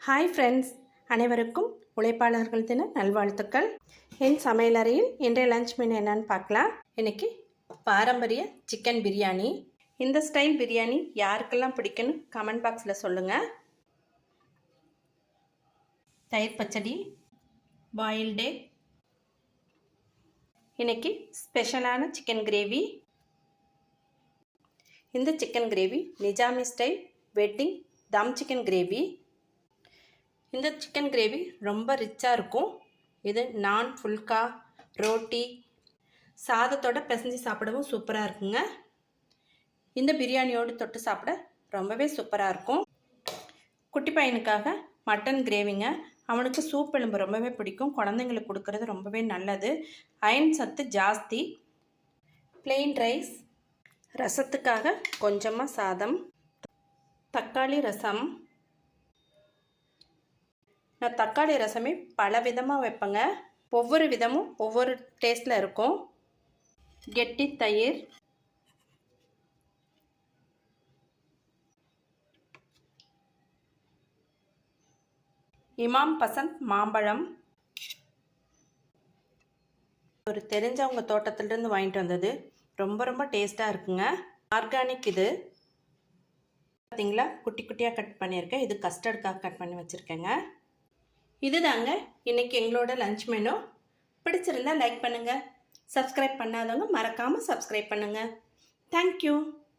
Hi friends அனைவருக்கும் உழைப்பாளர்கள் தின நல்வாழ்த்துக்கள். என் சமையலறையில் இன்றைய லஞ்ச் மெனு என்னன்னு பார்க்கலாம். இன்னைக்கு பாரம்பரிய சிக்கன் பிரியாணி. இந்த ஸ்டைல் பிரியாணி யாருக்கெல்லாம் பிடிக்குன்னு கமெண்ட் பாக்ஸில் சொல்லுங்கள் தயிர் பச்சடி பாயில்டு இன்னைக்கு ஸ்பெஷலான சிக்கன் கிரேவி இந்த chicken gravy Nizami style wedding dum chicken gravy இந்த சிக்கன் கிரேவி ரொம்ப ரிச்சாக இருக்கும். இது நான் ஃபுல்கா ரோட்டி சாதத்தோட பிசைஞ்சு சாப்பிடவும் சூப்பராக இருக்குங்க. இந்த பிரியாணியோடு தொட்டு சாப்பிட ரொம்பவே சூப்பராக இருக்கும். குட்டி பையனுக்காக மட்டன் கிரேவிங்க அவனுக்கு சூப் எலும்பு ரொம்பவே பிடிக்கும். குழந்தைங்களுக்கு கொடுக்கறது ரொம்பவே நல்லது. அயன் சத்து ஜாஸ்தி. plain ரைஸ் ரசத்துக்காக கொஞ்சமாக சாதம். தக்காளி ரசம். நான் தக்காளி ரசமே பல விதமாக வைப்பேங்க. ஒவ்வொரு விதமும் ஒவ்வொரு டேஸ்ட்டில் இருக்கும். கெட்டி தயிர். இமாம் பசந்த் மாம்பழம். ஒரு தெரிஞ்சவங்க தோட்டத்திலிருந்து வாங்கிட்டு வந்தது. ரொம்ப ரொம்ப டேஸ்ட்டாக இருக்குங்க. ஆர்கானிக் இது. பார்த்தீங்களா குட்டி குட்டியாக கட் பண்ணியிருக்கேன். இது கஸ்டர்டுக்காக கட் பண்ணி வச்சுருக்கேங்க. இதுதாங்க இன்னைக்கு எங்களோட லஞ்ச் மெனு பிடிச்சிருந்தா லைக் பண்ணுங்கள் சப்ஸ்கிரைப் பண்ணாதவங்க மறக்காமல் சப்ஸ்கிரைப் பண்ணுங்கள் தேங்க்யூ